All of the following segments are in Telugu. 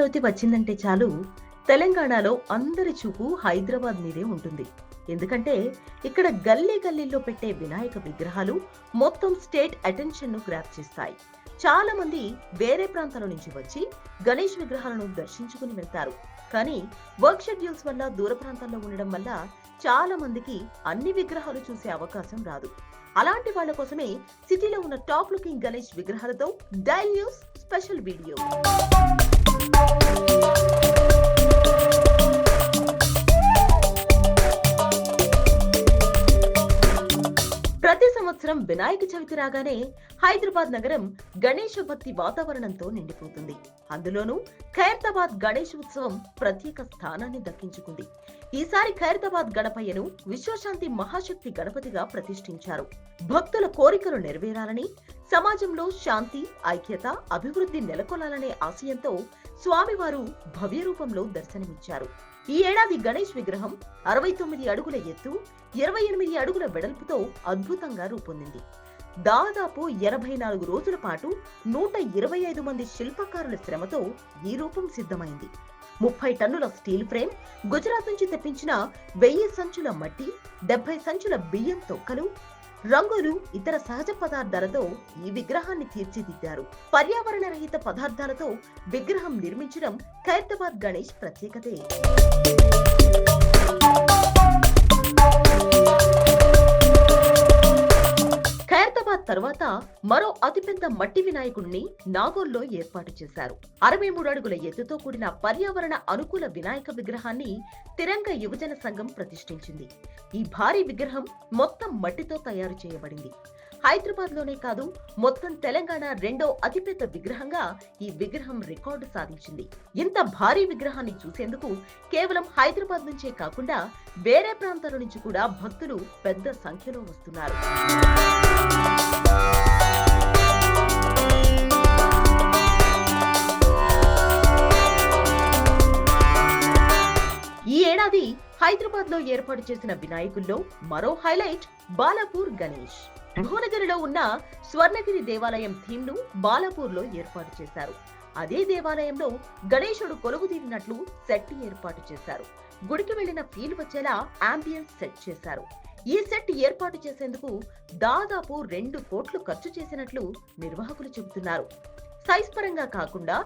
చవితి వచ్చిందంటే చాలు. తెలంగాణలో అందరి చూపు హైదరాబాద్ మీదే ఉంటుంది. ఎందుకంటే ఇక్కడ గల్లీ గల్లీల్లో పెట్టే వినాయక విగ్రహాలు మొత్తం స్టేట్ అటెన్షన్ను గ్రాప్ చేస్తాయి. చాలా మంది వేరే ప్రాంతాల నుంచి వచ్చి గణేష్ విగ్రహాలను దర్శించుకుని వెళ్తారు. కానీ వర్క్ షెడ్యూల్స్ వల్ల దూర ప్రాంతాల్లో ఉండడం వల్ల చాలా మందికి అన్ని విగ్రహాలు చూసే అవకాశం రాదు. అలాంటి వాళ్ళ కోసమే సిటీలో ఉన్న టాప్ లుకింగ్ గణేష్ విగ్రహాలతో డైల్ న్యూస్ స్పెషల్ వీడియో. ప్రతి సంవత్సరం వినాయక చవితి రాగానే హైదరాబాద్ నగరం గణేష భక్తి వాతావరణంతో నిండిపోతుంది. అందులోనూ ఖైరతాబాద్ గణేష్ ఉత్సవం ప్రత్యేక స్థానాన్ని దక్కించుకుంది. ఈసారి ఖైరతాబాద్ గణపయ్యను విశ్వశాంతి మహాశక్తి గణపతిగా ప్రతిష్ఠించారు. భక్తుల కోరికలు నెరవేరాలని సమాజంలో శాంతి ఐక్యత అభివృద్ధి నెలకొనాలనే ఆశయంతో స్వామివారు భవ్య రూపంలో దర్శనమిచ్చారు. ఈ ఏడాది గణేష్ విగ్రహం అరవై తొమ్మిది అడుగుల ఎత్తు ఇరవై ఎనిమిది అడుగుల వెడల్పుతో అద్భుతంగా రూపొందింది. దాదాపు ఎనభై నాలుగు రోజుల పాటు నూట ఇరవై ఐదు మంది శిల్పకారుల శ్రమతో ఈ రూపం సిద్ధమైంది. ముప్పై టన్నుల స్టీల్ ఫ్రేమ్ గుజరాత్ నుంచి తెప్పించిన వెయ్యి సంచుల మట్టి డెబ్బై సంచుల బియ్యం తొక్కలు రంగులు ఇతర సహజ పదార్థాలతో ఈ విగ్రహాన్ని తీర్చిదిద్దారు. పర్యావరణ రహిత పదార్థాలతో విగ్రహం నిర్మించడం ఖైరతాబాద్ గణేష్ ప్రత్యేకతే. ఖైరతాబాద్ తర్వాత మరో అతిపెద్ద మట్టి వినాయకుడిని నాగోల్లో ఏర్పాటు చేశారు. అరవై మూడు అడుగుల ఎత్తుతో కూడిన పర్యావరణ అనుకూల వినాయక విగ్రహాన్ని తిరంగ యువజన సంఘం ప్రతిష్ఠించింది. ఈ భారీ విగ్రహం మొత్తం మట్టితో తయారు చేయబడింది. హైదరాబాద్లోనే కాదు మొత్తం తెలంగాణ రెండో అతిపెద్ద విగ్రహంగా ఈ విగ్రహం రికార్డు సాధించింది. ఇంత భారీ విగ్రహాన్ని చూసేందుకు కేవలం హైదరాబాద్ నుంచే కాకుండా వేరే ప్రాంతాల నుంచి కూడా భక్తులు పెద్ద సంఖ్యలో వస్తున్నారు. ఈ ఏడాది హైదరాబాద్లో ఏర్పాటు చేసిన వినాయకుల్లో మరో హైలైట్ బాలాపూర్ గణేష్. భువనగిరిలో ఉన్న స్వర్ణగిరి దేవాలయం థీమ్ను బాలాపూర్లో ఏర్పాటు చేశారు. అదే దేవాలయంలో గణేశుడు కొలువు తీరినట్లు సెట్ ఏర్పాటు చేశారు. గుడికి వెళ్ళిన ఫీల్ వచ్చేలా ఆంబియన్స్ సెట్ చేశారు. ఈ సెట్ ఏర్పాటు చేసేందుకు దాదాపు రెండు కోట్లు ఖర్చు చేసినట్లు నిర్వాహకులు చెబుతున్నారు. సైజ్ పరంగా కాకుండా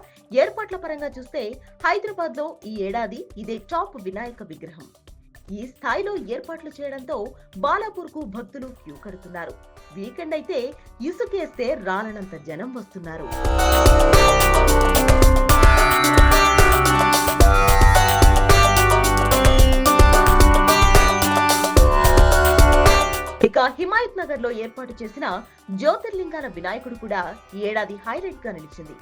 ఏర్పాట్ల పరంగా చూస్తే హైదరాబాద్లో ఈ ఏడాది ఇదే టాప్ వినాయక విగ్రహం. ఈ స్థాయిలో ఏర్పాట్లు చేయడంతో బాలాపూర్కు భక్తులు క్యూ కడుతున్నారు. వీకెండ్ అయితే ఇసుకేస్తే రాలనంత జనం వస్తున్నారు. ఆధ్వర్యంలో ఏర్పాటు చేసిన జ్యోతిర్లింగాల వినాయకుడు కూడా ఏడాది హైలైట్గా నిలిచింది.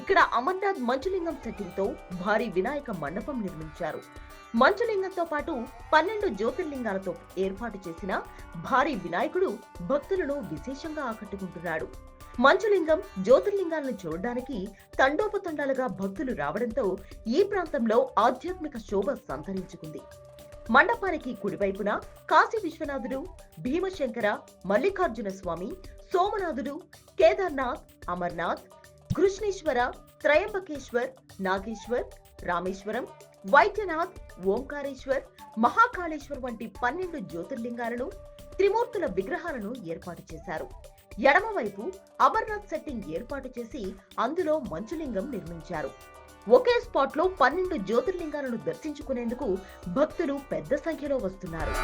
ఇక్కడ అమర్నాథ్ మంచులింగం సెట్టింగ్తో భారీ వినాయక మండపం నిర్మించారు. మంచులింగంతో పాటు పన్నెండు జ్యోతిర్లింగాలతో ఏర్పాటు చేసిన భారీ వినాయకుడు భక్తులను విశేషంగా ఆకట్టుకుంటున్నాడు. మంచులింగం జ్యోతిర్లింగాలను చూడడానికి తండోపతండాలుగా భక్తులు రావడంతో ఈ ప్రాంతంలో ఆధ్యాత్మిక శోభ సంతరించుకుంది. మండపానికి కుడివైపున కాశీ విశ్వనాథుడు భీమశంకర మల్లికార్జున స్వామి సోమనాథుడు కేదార్నాథ్ అమర్నాథ్ కృష్ణేశ్వర త్రయంబకేశ్వర్ నాగేశ్వర్ రామేశ్వరం వైద్యనాథ్ ఓంకారేశ్వర్ మహాకాళేశ్వర్ వంటి పన్నెండు జ్యోతిర్లింగాలను త్రిమూర్తుల విగ్రహాలను ఏర్పాటు చేశారు. ఎడమవైపు అమర్నాథ్ సెట్టింగ్ ఏర్పాటు చేసి అందులో మంచులింగం నిర్మించారు. ఒకే స్పాట్లో పన్నెండు జ్యోతిర్లింగాలను దర్శించుకునేందుకు భక్తులు పెద్ద సంఖ్యలో వస్తున్నారు.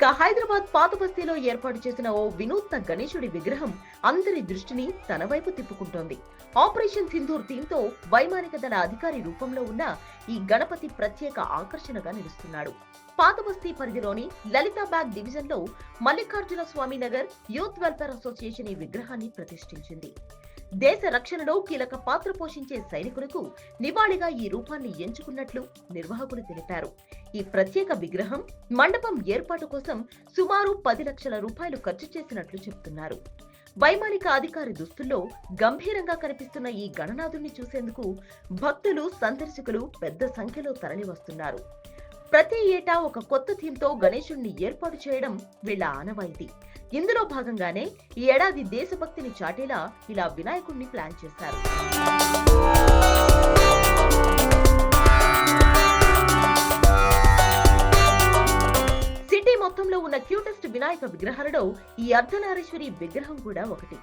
ఇక హైదరాబాద్ పాత బస్తీలో ఏర్పాటు చేసిన ఓ వినూత్న గణేశుడి విగ్రహం అందరి దృష్టిని తన వైపు తిప్పుకుంటోంది. ఆపరేషన్ సింధూర్తో వైమానిక దళ అధికారి రూపంలో ఉన్న ఈ గణపతి ప్రత్యేక ఆకర్షణగా నిలుస్తున్నాడు. పాత బస్తీ పరిధిలోని లలితాబాగ్ డివిజన్లో Mallikarjuna Swamy Nagar youth welfare association ఈ విగ్రహాన్ని ప్రతిష్ఠించింది. దేశ రక్షణలో కీలక పాత్ర పోషించే సైనికులకు నివాళిగా ఈ రూపాన్ని ఎంచుకున్నట్లు నిర్వాహకులు తెలిపారు. ఈ ప్రత్యేక విగ్రహం మండపం ఏర్పాటు కోసం సుమారు పది లక్షల రూపాయలు ఖర్చు చేసినట్లు చెబుతున్నారు. వైమానిక అధికారి దుస్తుల్లో గంభీరంగా కనిపిస్తున్న ఈ గణనాథుణ్ణి చూసేందుకు భక్తులు సందర్శకులు పెద్ద సంఖ్యలో తరలివస్తున్నారు. ప్రతి ఏటా ఒక కొత్త థీమ్తో గణేశుణ్ణి ఏర్పాటు చేయడం వీళ్ళ ఆనవాయితీ. ఇందులో భాగంగానే ఈ ఏడాది దేశభక్తిని చాటేలా ఇలా వినాయకుణ్ణి ప్లాన్ చేశారు. సిటీ మొత్తంలో ఉన్న క్యూటెస్ట్ వినాయక విగ్రహాలలో ఈ అర్ధనారీశ్వరి విగ్రహం కూడా ఒకటి.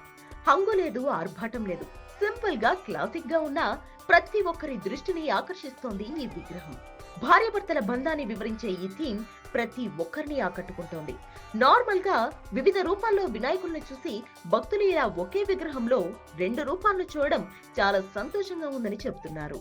హంగు లేదు ఆర్భాటం లేదు. సింపుల్గా క్లాసిక్గా ఉన్న ప్రతి ఒక్కరి దృష్టిని ఆకర్షిస్తోంది ఈ విగ్రహం. భార్యాభర్తల బంధాన్ని వివరించే ఈ థీమ్ ప్రతి ఒక్కరిని ఆకట్టుకుంటోంది. నార్మల్గా వివిధ రూపాల్లో వినాయకుల్ని చూసి భక్తులు ఇలా ఒకే విగ్రహంలో రెండు రూపాలను చూడడం చాలా సంతోషంగా ఉందని చెబుతున్నారు.